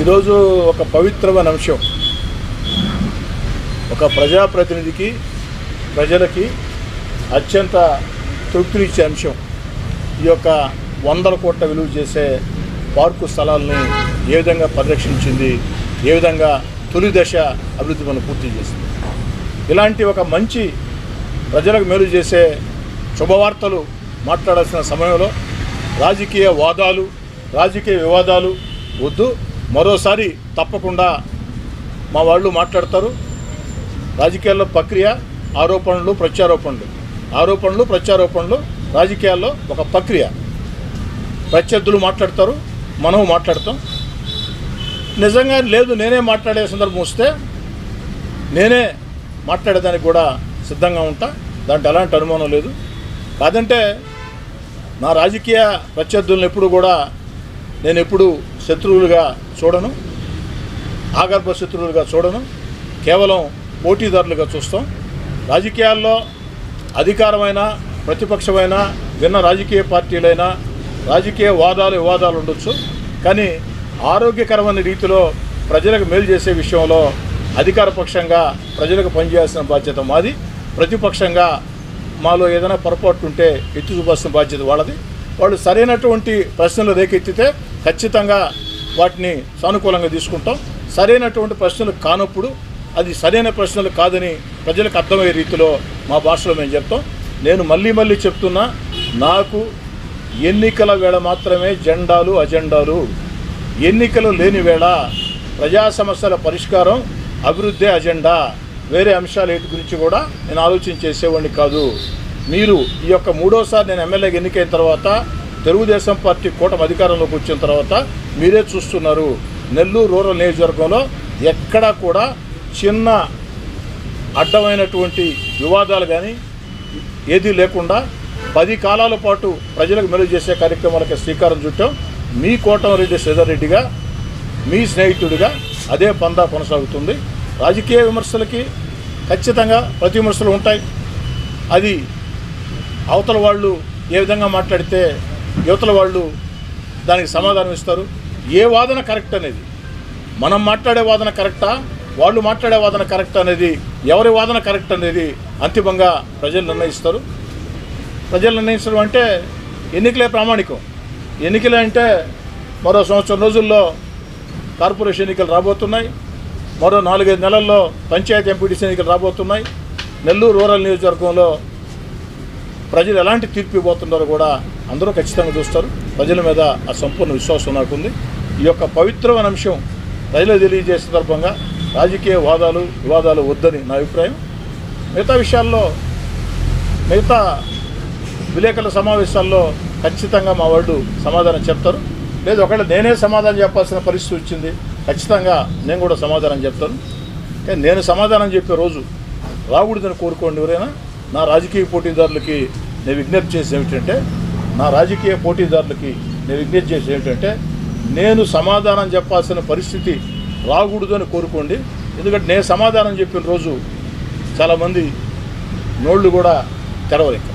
ఈరోజు ఒక పవిత్రమైన అంశం. ఒక ప్రజాప్రతినిధికి ప్రజలకి అత్యంత తృప్తినిచ్చే అంశం. ఈ యొక్క వందల కోట్ల విలువ చేసే పార్కు స్థలాలను ఏ విధంగా పరిరక్షించింది ఏ విధంగా తొలి దశ అభివృద్ధి మనం పూర్తి చేసింది. ఇలాంటి ఒక మంచి ప్రజలకు మేలు చేసే శుభవార్తలు మాట్లాడాల్సిన సమయంలో రాజకీయ వాదాలు రాజకీయ వివాదాలు వద్దు. మరోసారి తప్పకుండా మా వాళ్ళు మాట్లాడతారు. రాజకీయాల్లో ప్రక్రియ ఆరోపణలు ప్రత్యారోపణలు. ఆరోపణలు ప్రత్యారోపణలు రాజకీయాల్లో ఒక ప్రక్రియ. ప్రత్యర్థులు మాట్లాడతారు మనం మాట్లాడతాం. నిజంగా లేదు నేనే మాట్లాడే సందర్భం వస్తే నేనే మాట్లాడేదానికి కూడా సిద్ధంగా ఉంటా. దాంట్లో ఎలాంటి అనుమానం లేదు. కాదంటే నా రాజకీయ ప్రత్యర్థులను ఎప్పుడు కూడా నేను ఎప్పుడు శత్రువులుగా చూడను. ఆగర్భ శత్రువులుగా చూడను. కేవలం పోటీదారులుగా చూస్తాం. రాజకీయాల్లో అధికారమైన ప్రతిపక్షమైన విన్న రాజకీయ పార్టీలైనా రాజకీయ వాదాలు వివాదాలు ఉండొచ్చు. కానీ ఆరోగ్యకరమైన రీతిలో ప్రజలకు మేలు చేసే విషయంలో అధికార పక్షంగా ప్రజలకు పనిచేయాల్సిన బాధ్యత మాది. ప్రతిపక్షంగా మాలో ఏదైనా పొరపాటు ఉంటే ఎత్తి చూపాల్సిన బాధ్యత వాళ్ళది. వాళ్ళు సరైనటువంటి ప్రశ్నలు రేకెత్తితే ఖచ్చితంగా వాటిని సానుకూలంగా తీసుకుంటాం. సరైనటువంటి ప్రశ్నలు కానప్పుడు అది సరైన ప్రశ్నలు కాదని ప్రజలకు అర్థమయ్యే రీతిలో మా భాషలో మేము చెప్తాం. నేను మళ్ళీ మళ్ళీ చెప్తున్నా నాకు ఎన్నికల వేళ మాత్రమే జెండాలు అజెండాలు. ఎన్నికలు లేని వేళ ప్రజా సమస్యల పరిష్కారం అభివృద్ధి అజెండా. వేరే అంశాలు వీటి గురించి కూడా నేను ఆలోచన చేసేవాడిని కాదు. మీరు ఈ యొక్క మూడోసారి నేను ఎమ్మెల్యేగా ఎన్నికైన తర్వాత తెలుగుదేశం పార్టీ కూటమి అధికారంలోకి వచ్చిన తర్వాత మీరే చూస్తున్నారు. నెల్లూరు రూరల్ నియోజకవర్గంలో ఎక్కడా కూడా చిన్న అడ్డమైనటువంటి వివాదాలు కానీ ఏదీ లేకుండా పది కాలాల పాటు ప్రజలకు మెరుగు చేసే కార్యక్రమాలకి శ్రీకారం చుట్టాం. మీ కోటమరెడ్డి శ్రీధర్రెడ్డిగా మీ స్నేహితుడిగా అదే పందా కొనసాగుతుంది. రాజకీయ విమర్శలకి ఖచ్చితంగా ప్రతి విమర్శలు ఉంటాయి. అది అవతల వాళ్ళు ఏ విధంగా మాట్లాడితే యువతల వాళ్ళు దానికి సమాధానం ఇస్తారు. ఏ వాదన కరెక్ట్ అనేది? మనం మాట్లాడే వాదన కరెక్టా? వాళ్ళు మాట్లాడే వాదన కరెక్ట్ అనేది ఎవరి వాదన కరెక్ట్ అనేది అంతిమంగా ప్రజలు నిర్ణయిస్తారు. ప్రజలు నిర్ణయించడం అంటే ఎన్నికలే ప్రామాణికం. ఎన్నికలు అంటే మరో సంవత్సరం రోజుల్లో కార్పొరేషన్ ఎన్నికలు రాబోతున్నాయి. మరో నాలుగైదు నెలల్లో పంచాయతీ ఎంపీటీసీ ఎన్నికలు రాబోతున్నాయి. నెల్లూరు రూరల్ నియోజకవర్గంలో ప్రజలు ఎలాంటి తీర్పు ఇవ్వబోతున్నారో కూడా అందరూ ఖచ్చితంగా చూస్తారు. ప్రజల మీద ఆ సంపూర్ణ విశ్వాసం నాకుంది. ఈ యొక్క పవిత్రమైన అంశం ప్రజలు తెలియజేసే సందర్భంగా రాజకీయ వాదాలు వివాదాలు వద్దని నా అభిప్రాయం. మిగతా విషయాల్లో మిగతా విలేకరుల సమావేశాల్లో ఖచ్చితంగా మా వాళ్ళు సమాధానం చెప్తారు. లేదు ఒకవేళ నేనే సమాధానం చెప్పాల్సిన పరిస్థితి వచ్చింది ఖచ్చితంగా నేను కూడా సమాధానం చెప్తాను. కానీ నేను సమాధానం చెప్పే రోజు రాకూడదని కోరుకోండి ఎవరైనా. నా రాజకీయ పోటీదారులకి నేను విజ్ఞప్తి చేసి ఏమిటంటే నా రాజకీయ పోటీదారులకి నేను విజ్ఞప్తి చేసి ఏంటంటే నేను సమాధానం చెప్పాల్సిన పరిస్థితి రాకూడదు అని కోరుకోండి. ఎందుకంటే నేను సమాధానం చెప్పిన రోజు చాలామంది నోళ్ళు కూడా తెరవలేక.